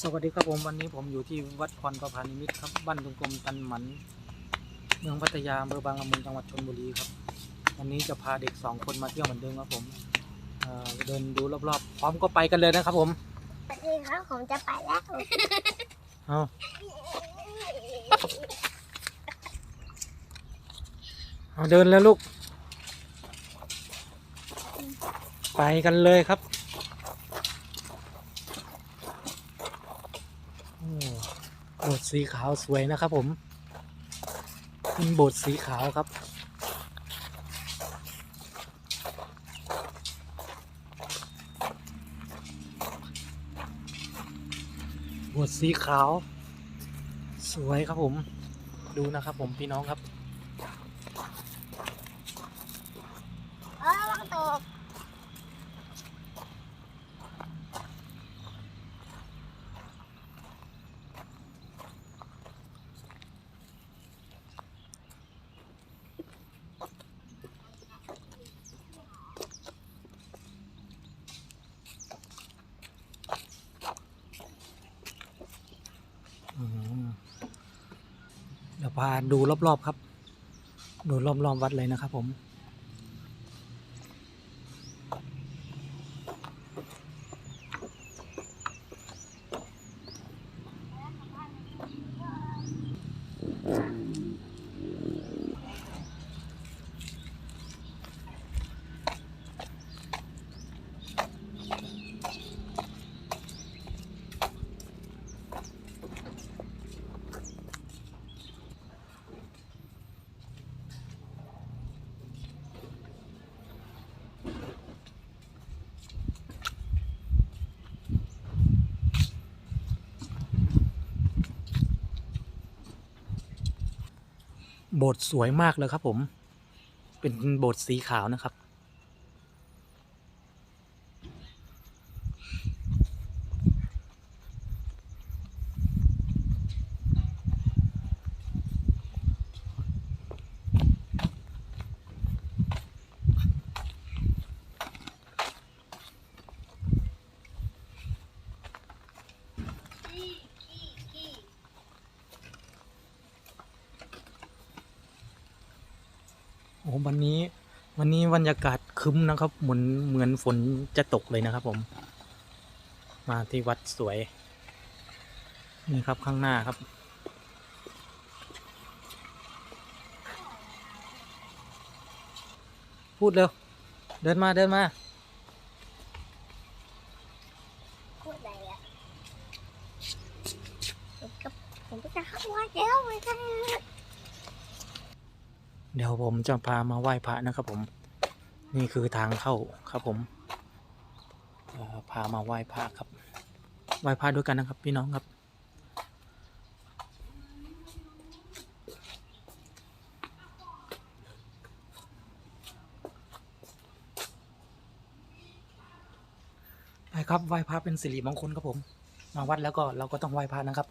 สวัสดีครับผมวันนี้ผมอยู่ที่วัดพรประพานิมิตรครับบ้านตุงกลมตันหมัน เมืองพัทยาอำเภอบางละมุงจังหวัดชลบุรีครับ วันนี้จะพาเด็กสองคนมาเที่ยวเหมือนเดิมครับผมเอ่อเดินดูรอบๆ พร้อมก็ไปกันเลยนะครับผมสวัสดีครับผมจะไปแล้วเอาเอาเดินแล้วลูก ไปกันเลยครับโอ้โบสถ์สีขาวสวยนะครับผม เป็นโบสถ์สีขาวครับ โบสถ์สีขาว สวยครับผม ดูนะครับผมพี่น้องครับ เออระวังตก อืมเดี๋ยว พาดูรอบๆครับ ดูรอบๆวัดเลยนะครับผม โบสถ์สวยมากเลยครับผม เป็นโบสถ์สีขาวนะครับ วันนี้ วันนี้บรรยากาศคึ้มนะครับ เหมือนเหมือนฝนจะตกเลยนะครับ ผม มาที่วัดสวย นี่ครับข้างหน้าครับ พูดเร็ว เดินมาเดินมาพูดอะไรอะผมก็ผมก็จะเข้าวัดแล้วเหมือนกัน เดี๋ยวผมจะพามาไหว้พระนะครับผม นี่คือทางเข้าครับผมพามาไหว้พระครับ ไหว้พระด้วยกันนะครับพี่น้องครับ ไปครับไหว้พระเป็นสิริมงคลครับผม มาวัดแล้วก็เราก็ต้องไหว้พระนะครับ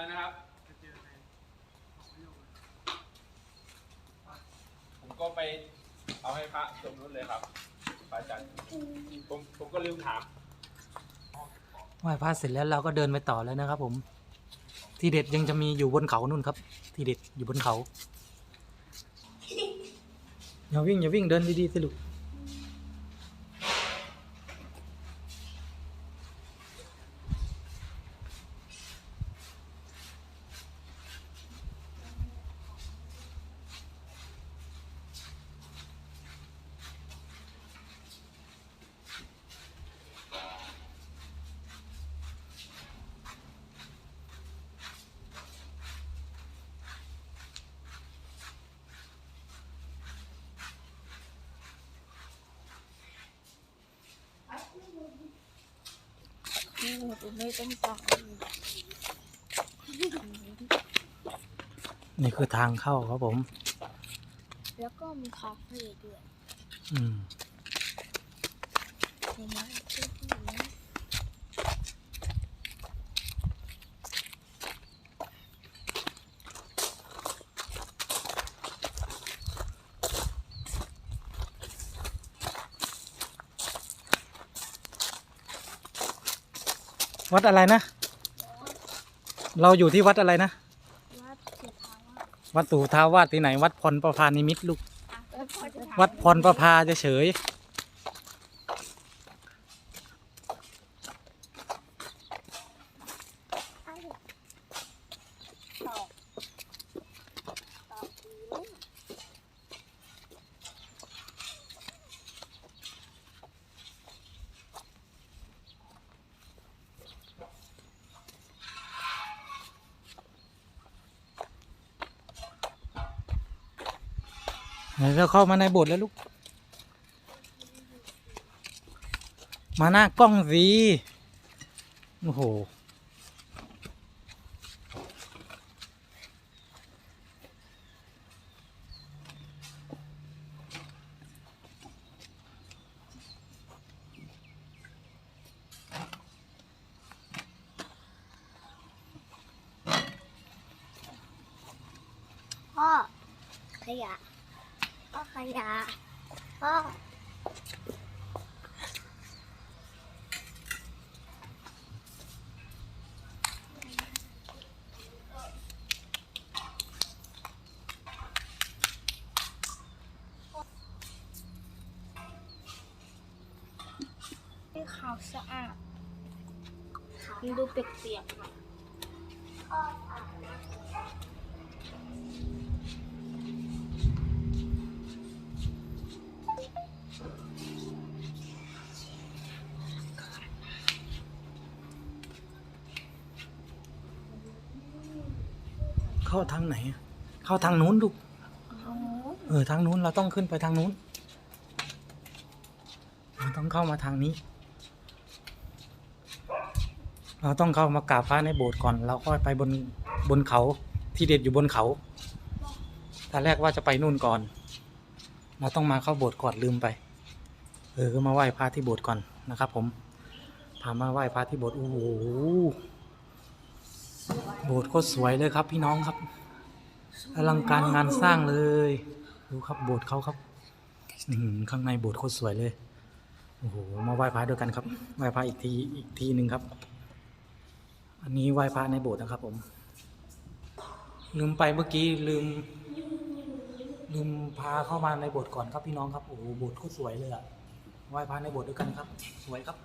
อะไรนะครับ ผมก็ไปเอาให้พระตรงนู้นเลยครับพระอาจารย์ผมผมก็ลืมถาม ไหว้พระเสร็จแล้วเราก็เดินไปต่อแล้วนะครับ ผม ที่เด็ดยังจะมีอยู่บนเขานู่นครับ ที่เด็ดอยู่บนเขา อย่าวิ่งอย่าวิ่งเดินดีๆสิลูก นี่คือทางเข้าครับผม แล้วก็มีคาเฟ่ด้วยอืมเห็นไหม วัดอะไรนะ เราอยู่ที่วัดอะไรนะ วัดสุทาวาสวัดสู่ทาวาสที่ไหน วัดพรประพานิมิตรลูกอะแล้วพอจะถามวัดพรประพาจะเฉย อ้าวตอบตอบดีเลย เราเข้ามาในโบสถ์แล้วลูก มาหน้ากล้องสิโอ้โห พ่อขยะ ขยะพ่อให้ขาวสะอาดมันดูเปียกๆหน่อย เข้าทางไหนอะเข้าทางนู้นลูกเออทางนู้นเราต้องขึ้นไปทางนู้นเราต้องเข้ามาทางนี้ เราต้องเข้ามากราบพระในโบสถ์ก่อน เราค่อยไปบนบนเขาที่เด็ดอยู่บนเขาตอนแรกว่าจะไปนู่นก่อน เราต้องมาเข้าโบสถ์ก่อนลืมไป เออก็มาไหว้พระที่โบสถ์ก่อนนะครับ ผมพามาไหว้พระที่โบสถ์โอ้โห โบสถ์โคตรสวยเลยครับพี่น้องครับอลังการงานสร้างเลยดูครับโบสถ์เขาครับข้างในโบสถ์โคตรสวยเลยโอ้โหมาไหว้พระด้วยกันครับไหว้พระอีกทีอีกทีหนึ่งครับ อันนี้ไหว้พระในโบสถ์นะครับ ผม ลืมไปเมื่อกี้ลืม ลืมพาเข้ามาในโบสถ์ก่อนครับพี่น้องครับโอ้โหโบสถ์โคตรสวยเลยอะไหว้พระในโบสถ์ด้วยกันครับ สวยครับ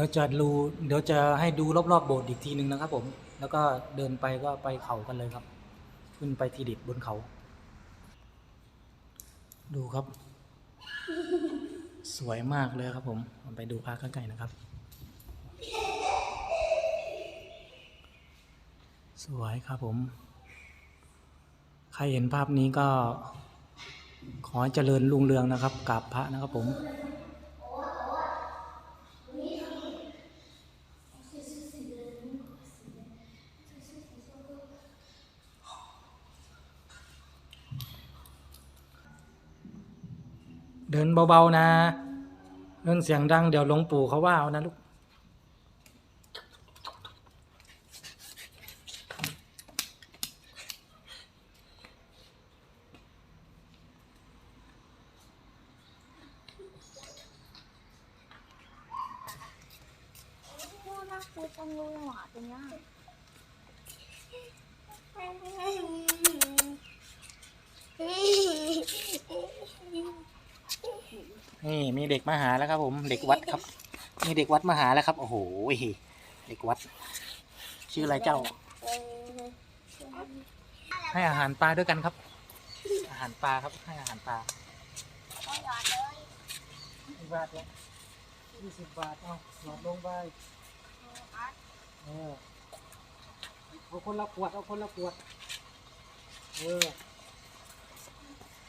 ดี๋ยวจะดูเดี๋ยวจะให้ดูรอบๆโบสถ์อีกทีหนึ่งนะครับ ผม แล้วก็เดินไปก็ไปเขากันเลยครับ ขึ้นไปทีเด็ดบนเขา ดูครับ สวยมากเลยครับ ผมผมไปดูพระใกล้ๆนะครับ สวยครับผม ใครเห็นภาพนี้ก็ขอเจริญรุ่งเรืองนะครับกราบพระนะครับผม เบาๆนะเรื่องเสียงดังเดี๋ยวหลวงปู่เขาว่าเอานะลูก พ่อน่ากลัวจังเลยหมาตัวเนี้ย นี่มีเด็กมาหาแล้วครับ ผมเด็กวัดครับ มีเด็กวัดมาหาแล้วครับ โอ้โหเด็กวัด ชื่ออะไรเจ้า ให้อาหารปลาด้วยกันครับ อาหารปลาครับ ให้อาหารปลาก็หยอดเลยกี่บาทเนี่ยยี่สิบบาทเอาหลอดลงไปเออเอาคนละขวดเอาคนละขวดเออ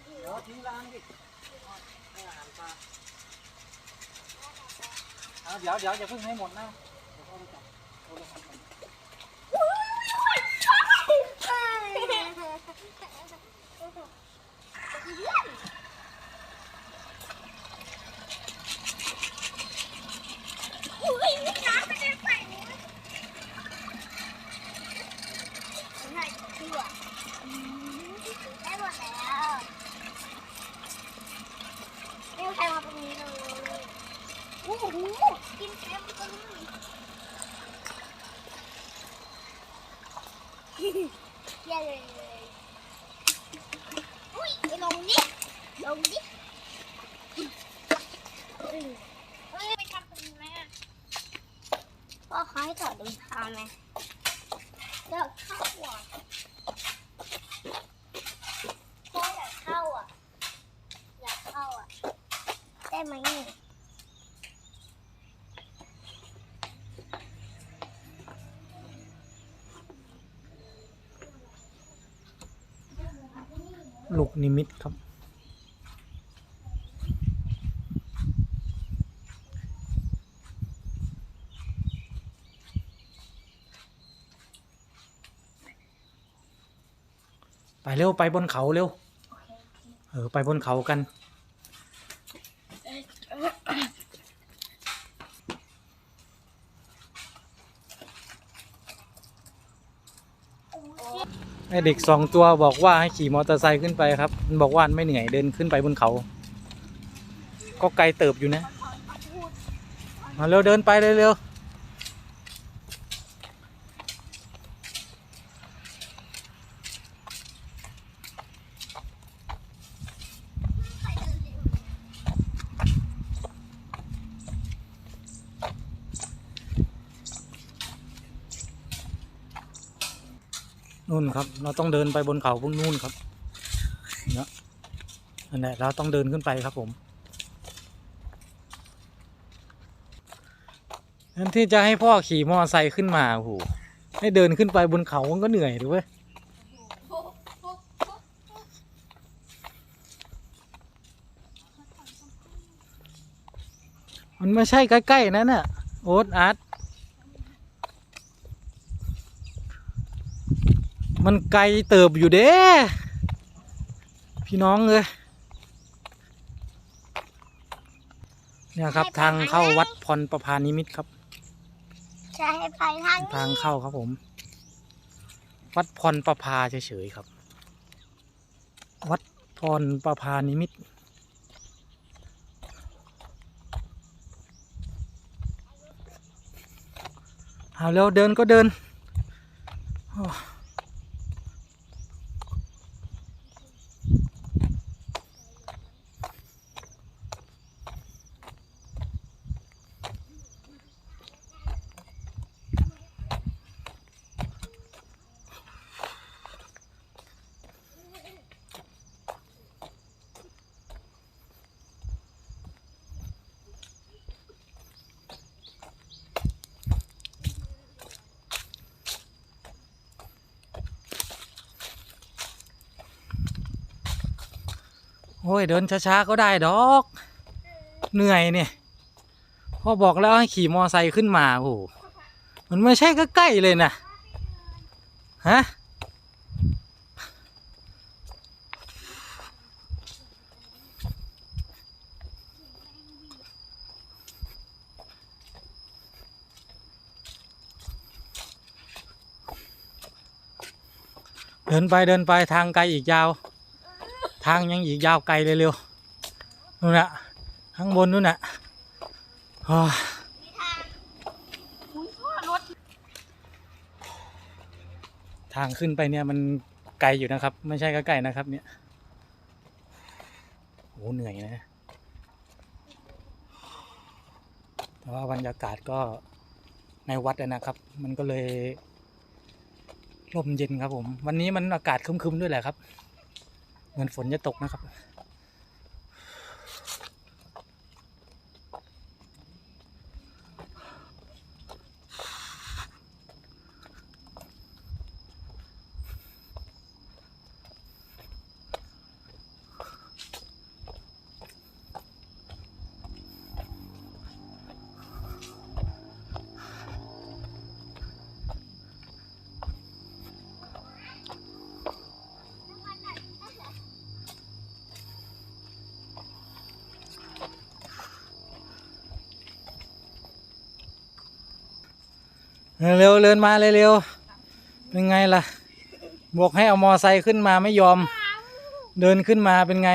เดี๋ยวทิ้งร้านดิให้อาหารปลา เอาเดี๋ยวเดี๋ยวอย่าเพิ่งให้หมดนะเดี๋ยวพ่อไปจับเอาลงมาก่อนอุ้ยมีน้ำไม่ได้ใส่นะใส่เกลืออืมได้หมดแล้วไม่มีใครมาตรงนี้เลยโอ้โหกินเต็มเลยเย้เลยอุ้ยไปลงดิลงดิเฮ้ยไปทำตรงนี้ไหมอะ พ่อเขาให้ถอดรองเท้าไหมอยากเข้าอะพ่ออยากเข้าอะ อยากเข้าอะ ได้ไหมเนี่ยลูกนิมิตครับ ไปเร็วไปบนเขาเร็ว เออไปบนเขากัน ไอเด็กสองตัวบอกว่าให้ขี่มอเตอร์ไซค์ขึ้นไปครับ มันบอกว่ามันไม่เหนื่อยเดินขึ้นไปบนเขา ก็ไกลเติบอยู่นะ มาเร็วเดินไปเร็วๆ นู่นครับ เราต้องเดินไปบนเขาพวกนู่นครับเนาะนั่นแหละเราต้องเดินขึ้นไปครับผมนั่นที่จะให้พ่อขี่มอไซค์ขึ้นมาโอ้โหให้เดินขึ้นไปบนเขามันก็เหนื่อยดูเว้ยมันไม่ใช่ใกล้ๆนั่นน่ะโอ๊ตอาร์ต มันไกลเติบอยู่เด้ พี่น้องเลยเนี่ยครับ ทางเข้าวัดพรประพานิมิตรครับจะให้ไปทางทางเข้าครับผม วัดพรประพาเฉยๆครับ วัดพรประพานิมิตรเอาเร็วเดินก็เดิน อ้โอ้ยเดินช้าๆก็ได้ดอก เหนื่อยเนี่ยพ่อบอกแล้วให้ขี่มอไซค์ขึ้นมาโอ้โหมันไม่ใช่ใกล้ๆเลยนะฮะเดินไปเดินไปทางไกลอีกยาว ทางยังอีกยาวไกลเลยเร็วนู่นน่ะข้างบนนู่นน่ะทางขึ้นไปเนี่ยมันไกลอยู่นะครับ ไม่ใช่ก็ไกลนะครับ เนี่ยโอ้เหนื่อยนะ แต่ว่าบรรยากาศก็ในวัดนะครับ มันก็เลยลมเย็นครับผม วันนี้มันอากาศคึมๆด้วยแหละครับ เหมือนฝนจะตกนะครับ เร็วๆเดินมาเร็วๆเป็นไงล่ะ บอกให้เอามอไซค์ขึ้นมาไม่ยอม เดินขึ้นมาเป็นไง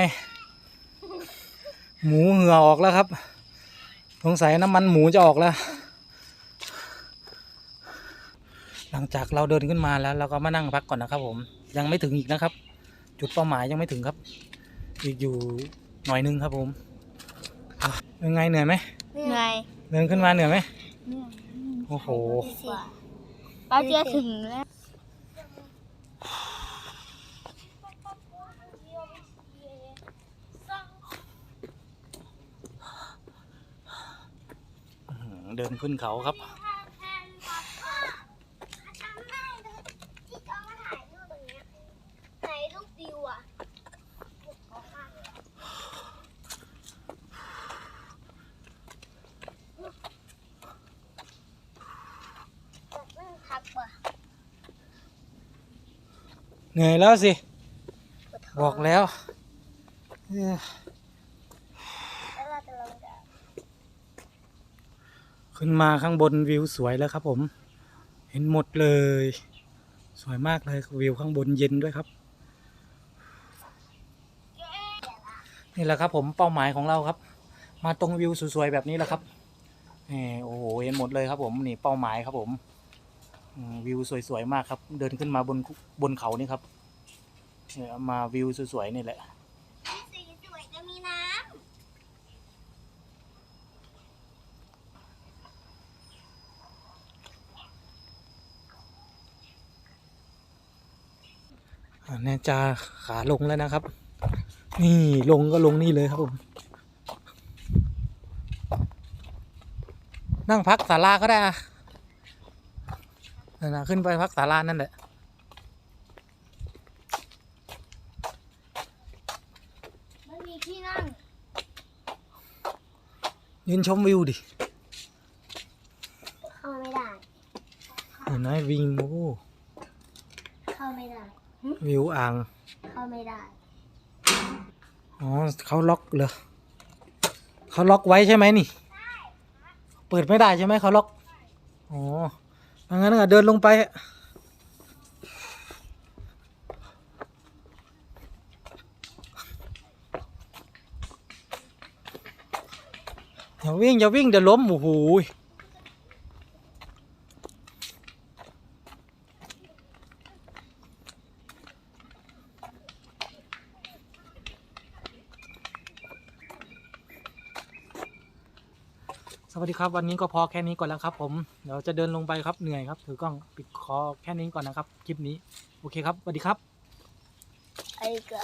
หมูเหงื่อออกแล้วครับ สงสัยน้ำมันหมูจะออกแล้ว หลังจากเราเดินขึ้นมาแล้ว เราก็มานั่งพักก่อนนะครับ ผม ยังไม่ถึงอีกนะครับ จุดเป้าหมายยังไม่ถึงครับ อีกอยู่หน่อยนึงครับผมอะเป็นไงเหนื่อยไหมเหนื่อยเดินขึ้นมาเหนื่อยไหม โอ้โหป้าเจียถึงแล้วอื้อหือเดินขึ้นเขาครับ ไหนลูกดิวอะ พักว่ะ เหนื่อยแล้วสิ บอกแล้วขึ้นมาข้างบนวิวสวยแล้วครับผม เห็นหมดเลย สวยมากเลยวิวข้างบนเย็นด้วยครับ นี่แหละครับผมเป้าหมายของเราครับ มาตรงวิวสวยๆแบบนี้แหละครับนี่โอ้โหเห็นหมดเลยครับผมนี่เป้าหมายครับผมวิวสวยๆมากครับ เดินขึ้นมาบนบนเขานี่ครับ เนี่ยมาวิวสวยๆนี่แหละ สีสวยจะมีน้อ่าแน่จะขาลงแล้วนะครับ นี่ลงก็ลงนี่เลยครับผม นั่งพักศาลาก็ได้อะนั่นนะขึ้นไปพักศาลานั่นแหละำไม่มีที่นั่ง ยืนชมวิวดิเข้าไม่ได้ เห็นไหมวิวโอ้เข้าไม่ได้ วิวอ่าง เข้าไม่ได้ อ๋อเขาล็อกเหรอเขาล็อกไว้ใช่ไหมนี่ เปิดไม่ได้ใช่ไหมเขาล็อก อ๋องั้นก็เดินลงไป อย่าวิ่งอย่าวิ่งเดี๋ยวล้มโอ้โหสวัสดีครับวันนี้ก็พอแค่นี้ก่อนแล้วครับ ผมเดี๋ยวจะเดินลงไปครับเหนื่อยครับ ถือกล้องปิดคอแค่นี้ก่อนนะครับคลิปนี้ โอเคครับสวัสดีครับ ไอ้กะ